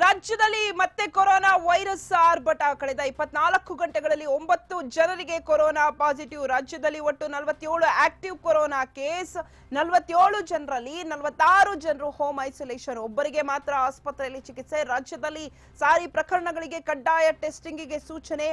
ರಾಜ್ಯದಲ್ಲಿ ಮತ್ತೆ corona virus ಆರ್ಭಟ ಕಳೆದ ಇಪ್ಪತ್ನಾಲ್ಕು ಗಂಟೆಗಳಲ್ಲಿ ಒಂಬತ್ತು ಜನರಿಗೆ ಕೊರೋನಾ ಪಾಸಿಟಿವ್. ರಾಜ್ಯದಲ್ಲಿ ಒಟ್ಟು ನಲವತ್ತೇಳು ಆಕ್ಟಿವ್ ಕೊರೋನಾ ಕೇಸ್. ನಲವತ್ತೇಳು ಜನರಲ್ಲಿ ನಲವತ್ತಾರು ಜನರು ಹೋಮ್ ಐಸೋಲೇಷನ್. ಒಬ್ಬರಿಗೆ ಮಾತ್ರ ಆಸ್ಪತ್ರೆಯಲ್ಲಿ ಚಿಕಿತ್ಸೆ. ರಾಜ್ಯದಲ್ಲಿ ಸಾರಿ ಪ್ರಕರಣಗಳಿಗೆ ಕಡ್ಡಾಯ ಟೆಸ್ಟಿಂಗಿಗೆ ಸೂಚನೆ.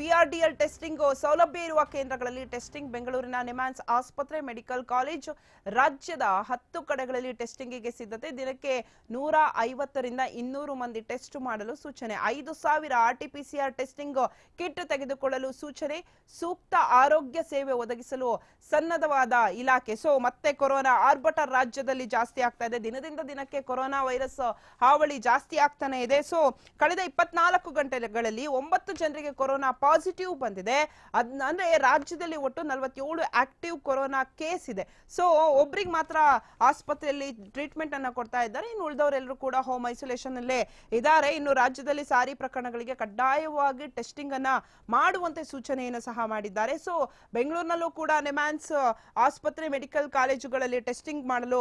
ವಿಆರ್ಡಿಎಲ್ ಟೆಸ್ಟಿಂಗ್ ಸೌಲಭ್ಯ ಇರುವ ಕೇಂದ್ರಗಳಲ್ಲಿ ಟೆಸ್ಟಿಂಗ್. ಬೆಂಗಳೂರಿನ ನಿಮ್ಯಾನ್ಸ್ ಆಸ್ಪತ್ರೆ, ಮೆಡಿಕಲ್ ಕಾಲೇಜ್ ರಾಜ್ಯದ ಹತ್ತು ಕಡೆಗಳಲ್ಲಿ ಟೆಸ್ಟಿಂಗಿಗೆ ಸಿದ್ಧತೆ. ದಿನಕ್ಕೆ ನೂರ ಐವತ್ತರಿಂದ ಇನ್ನೂರು ಮಂದಿ ಟೆಸ್ಟ್ ಮಾಡಲು ಸೂಚನೆ. ಐದು ಸಾವಿರ ಆರ್ಟಿಪಿಸಿಆರ್ ಟೆಸ್ಟಿಂಗ್ ಕಿಟ್ ತೆಗೆದುಕೊಳ್ಳಲು ಸೂಚನೆ. ಸೂಕ್ತ ಆರೋಗ್ಯ ಸೇವೆ ಒದಗಿಸಲು ಸನ್ನದ್ಧವಾದ ಇಲಾಖೆ. ಸೊ, ಮತ್ತೆ ಕೊರೋನಾ ಆರ್ಭಟ ರಾಜ್ಯದಲ್ಲಿ ಜಾಸ್ತಿ ಆಗ್ತಾ ಇದೆ. ದಿನದಿಂದ ದಿನಕ್ಕೆ ಕೊರೋನಾ ವೈರಸ್ ಹಾವಳಿ ಜಾಸ್ತಿ ಆಗ್ತಾನೆ ಇದೆ. ಸೊ, ಕಳೆದ ಇಪ್ಪತ್ನಾಲ್ಕು ಗಂಟೆಗಳಲ್ಲಿ ಒಂಬತ್ತು ಜನರಿಗೆ ಕೊರೋನಾ ಪಾಸಿಟಿವ್ ಬಂದಿದೆ. ಅದ್, ಅಂದ್ರೆ ರಾಜ್ಯದಲ್ಲಿ ಒಟ್ಟು ನಲವತ್ತೇಳು ಆಕ್ಟಿವ್ ಕೊರೋನಾ ಕೇಸ್ ಇದೆ. ಸೊ, ಒಬ್ರಿಗೆ ಮಾತ್ರ ಆಸ್ಪತ್ರೆಯಲ್ಲಿ ಟ್ರೀಟ್ಮೆಂಟ್ ಅನ್ನ ಕೊಡ್ತಾ ಇದ್ದಾರೆ. ಇನ್ನು ಉಳಿದವರೆಲ್ಲರೂ ಕೂಡ ಹೋಮ್ ಐಸೋಲೇಷನ್ ಅಲ್ಲೇ ಇದ್ದಾರೆ. ಇನ್ನು ರಾಜ್ಯದಲ್ಲಿ ಸಾರಿ ಪ್ರಕರಣಗಳಿಗೆ ಕಡ್ಡಾಯವಾಗಿ ಟೆಸ್ಟಿಂಗ್ ಅನ್ನ ಮಾಡುವಂತೆ ಸೂಚನೆಯನ್ನು ಸಹ ಮಾಡಿದ್ದಾರೆ. ಸೊ ಬೆಂಗಳೂರಿನಲ್ಲೂ ಕೂಡ ನೆಮ್ಯಾನ್ಸ್ ಆಸ್ಪತ್ರೆ ಮೆಡಿಕಲ್ ಕಾಲೇಜುಗಳಲ್ಲಿ ಟೆಸ್ಟಿಂಗ್ ಮಾಡಲು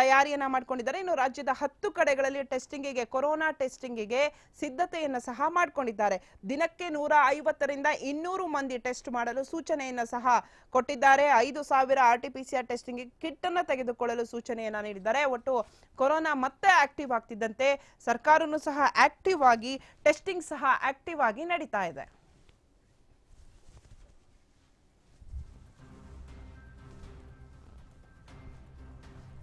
ತಯಾರಿಯನ್ನ ಮಾಡ್ಕೊಂಡಿದ್ದಾರೆ. ಇನ್ನು ರಾಜ್ಯದ ಹತ್ತು ಕಡೆಗಳಲ್ಲಿ ಟೆಸ್ಟಿಂಗಿಗೆ ಕೊರೋನಾ ಟೆಸ್ಟಿಂಗಿಗೆ ಸಿದ್ಧತೆಯನ್ನ ಸಹ ಮಾಡ್ಕೊಂಡಿದ್ದಾರೆ. ದಿನಕ್ಕೆ ನೂರ ಐವತ್ತರಿಂದ ಇನ್ನೂರು ಮಂದಿ ಟೆಸ್ಟ್ ಮಾಡಲು ಸೂಚನೆಯನ್ನ ಸಹ ಕೊಟ್ಟಿದ್ದಾರೆ. ಐದು ಸಾವಿರ R T P C R testing kit ಅನ್ನ ತೆಗೆದುಕೊಳ್ಳಲು ಸೂಚನೆಯನ್ನ ನೀಡಿದ್ದಾರೆ. ಒಟ್ಟು ಕೊರೋನಾ ಮತ್ತೆ ಆಕ್ಟಿವ್ ಆಗ್ತಿದ್ದಂತೆ ಸರ್ಕಾರನು ಸಹ ಆಕ್ಟಿವ್ ಆಗಿ ಟೆಸ್ಟಿಂಗ್ ಸಹ ಆಕ್ಟಿವ್ ಆಗಿ ನಡೀತಾ ಇದೆ.